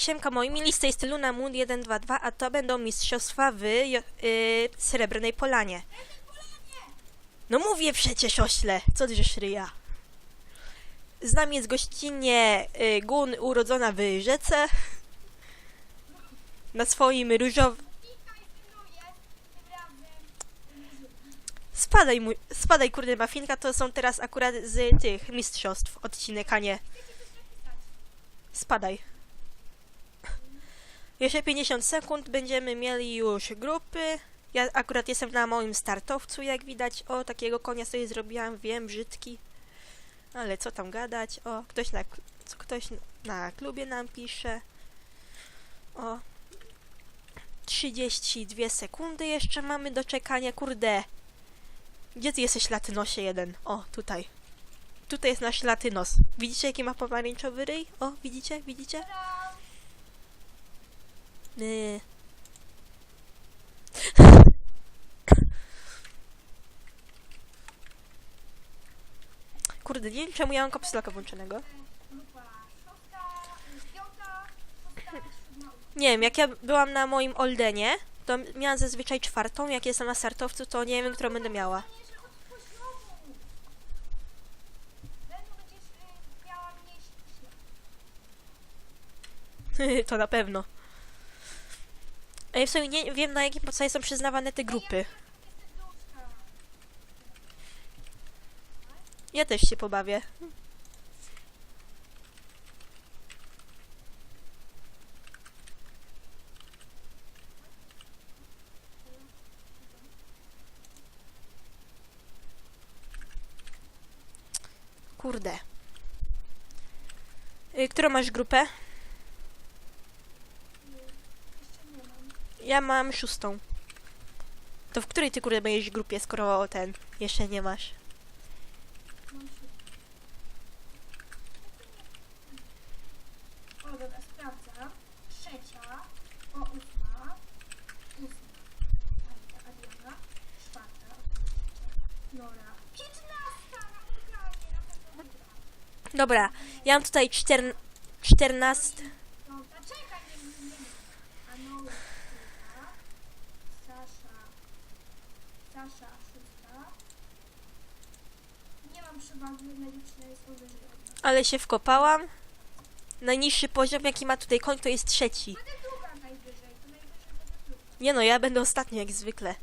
Siemka moi mili, z tej strony Luna Moon 122, a to będą mistrzostwa w jo- y, Srebrnej Polanie. No mówię przecież ośle, co drzesz ryja. Z nami jest gościnnie y, Gun urodzona w rzece. Na swoim różowym... Spadaj, mój, spadaj kurde mafinka, to są teraz akurat z tych mistrzostw odcinek, a nie. Spadaj. Jeszcze 50 sekund będziemy mieli już grupy. Ja akurat jestem na moim startowcu, jak widać. O, takiego konia sobie zrobiłam, wiem, brzydki. Ale co tam gadać? O, ktoś na, ktoś na klubie nam pisze. O. 32 sekundy jeszcze mamy do czekania, kurde. Gdzie ty jesteś, latynosie jeden? O, tutaj. Tutaj jest nasz latynos. Widzicie, jaki ma pomarańczowy ryj? O, widzicie? Widzicie? Nie. Kurde, nie wiem czemu ja mam kapslaka włączonego. Nie wiem, jak ja byłam na moim Oldenie, to miałam zazwyczaj czwartą, jak jestem na startowcu, to nie wiem, którą będę miała. to na pewno. A ja w sumie nie wiem, na jakim podstawie są przyznawane te grupy. Ja też się pobawię. Kurde. Y, Którą masz grupę? Ja mam szóstą. To w której ty kurde będziesz grupie, skoro ten jeszcze nie masz? O, dobra, sprawdzam. Trzecia, o ósma, ósma, Anita, Adriana, czwarta, Nora, piętnasta na urganie, na pewno wygra. Dobra, ja mam tutaj cztern... 14. Piąta, czekaj, nie, nie, nie, nie. Anola, piąta, Sasza, Sasza, szósta. Jest powyżej. Ale się wkopałam. Najniższy poziom, jaki ma tutaj koń, to jest trzeci. Będę druga najwyżej, to najwyżej będę druga. Nie no, ja będę ostatni jak zwykle.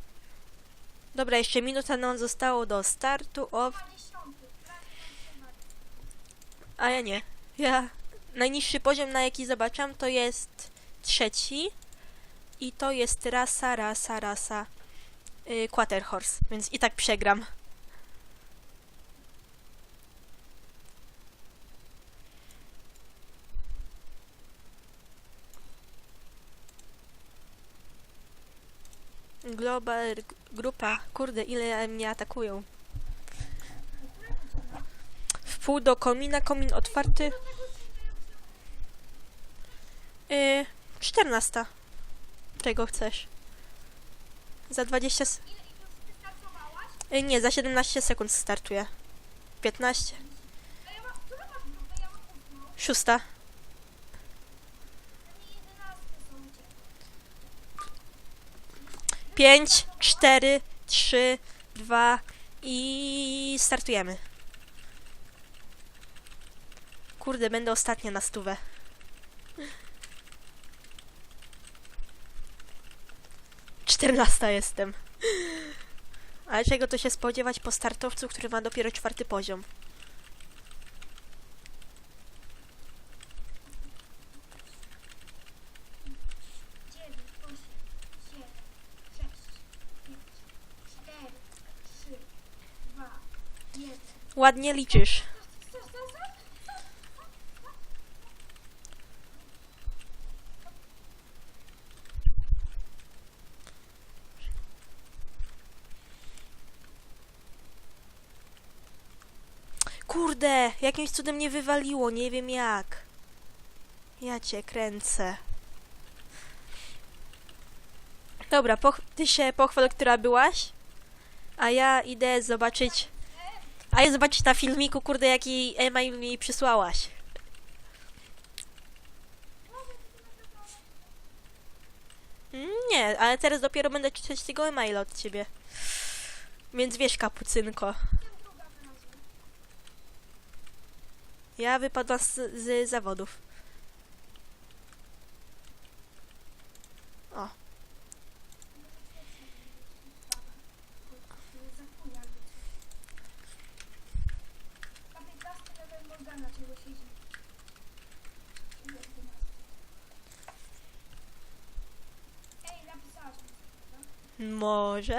Dobra, jeszcze minuta nam zostało do startu. O, dziesiąty, prawie a ja nie. Ja. Najniższy poziom, na jaki zobaczyłam, to jest trzeci. I to jest rasa, rasa, rasa. Yy, Quarterhorse, więc i tak przegram. Global grupa. Kurde, ile mnie atakują. W pół do komina, komin otwarty. Yy, 14. Czego chcesz? Za 20. s- Ile i już wystartowałaś? Yy, nie, za 17 sekund startuję. 15. A ja mam, którą masz grupę? Ja mam ósmą. Szósta. Pewnie jedenastkę są u ciebie. 5, 4, 3, 2 i startujemy. Kurde, będę ostatnia na stówę. Czternasta jestem. Ale czego to się spodziewać po startowcu, który ma dopiero czwarty poziom? Ładnie liczysz. Kurde, jakimś cudem mnie wywaliło, nie wiem jak. Ja cię kręcę. Dobra, ty się pochwal, która byłaś, a ja idę zobaczyć, a ja zobaczyć na filmiku, kurde, jaki e-mail mi przysłałaś. Mm, nie, ale teraz dopiero będę czytać tego e-maila od ciebie. Więc wiesz, kapucynko. Ja wypadłam z, z zawodów. Może.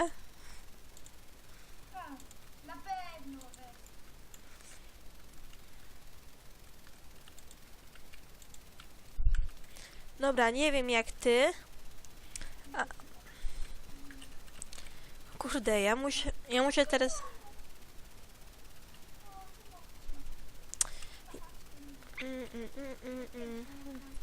Na pewno. Dobra, nie wiem jak ty. A... Kurde, ja muszę, ja muszę teraz... Mm, mm, mm, mm, mm.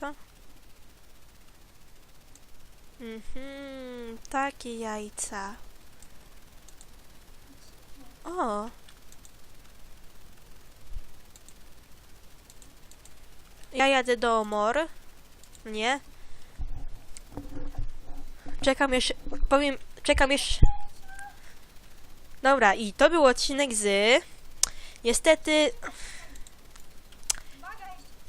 Co? Mhm, takie jajca. O. Ja jadę do Omor. Nie. Czekam jeszcze, powiem, czekam jeszcze. Dobra, i to był odcinek z... Niestety, Uwaga, jeszcze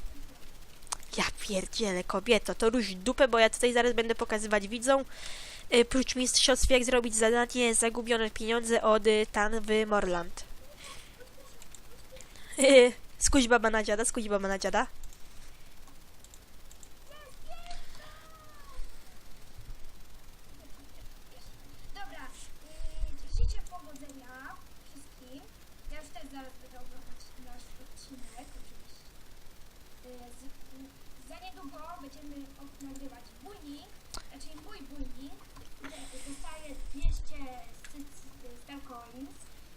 Ja pierdzielę, kobieto, to rusz dupę, bo ja tutaj zaraz będę pokazywać widzom. Y, prócz mistrzostw, jak zrobić zadanie zagubione pieniądze od y, Tan w Morland. Y, skuś baba na dziada, skuś baba na dziada. Dobra, yy, życzę powodzenia wszystkim. Ja już też zaraz będę oglądać nasz odcinek, oczywiście. Yy, z, y, za niedługo będziemy nagrywać bujnik, znaczy mój bujnik. Dostaje 200 st- star coins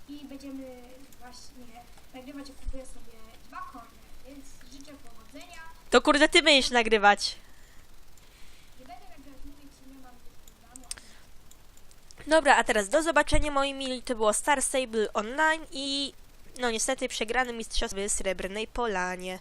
i będziemy właśnie nagrywać, jak kupuję sobie dwa konie, więc życzę powodzenia. To kurde, ty będziesz nagrywać. Nie będę nagrywać, mówię ci, nie mam. Dobra, a teraz do zobaczenia moi mili, to było Star Stable Online i no niestety przegrany mistrzostw w Srebrnej Polanie.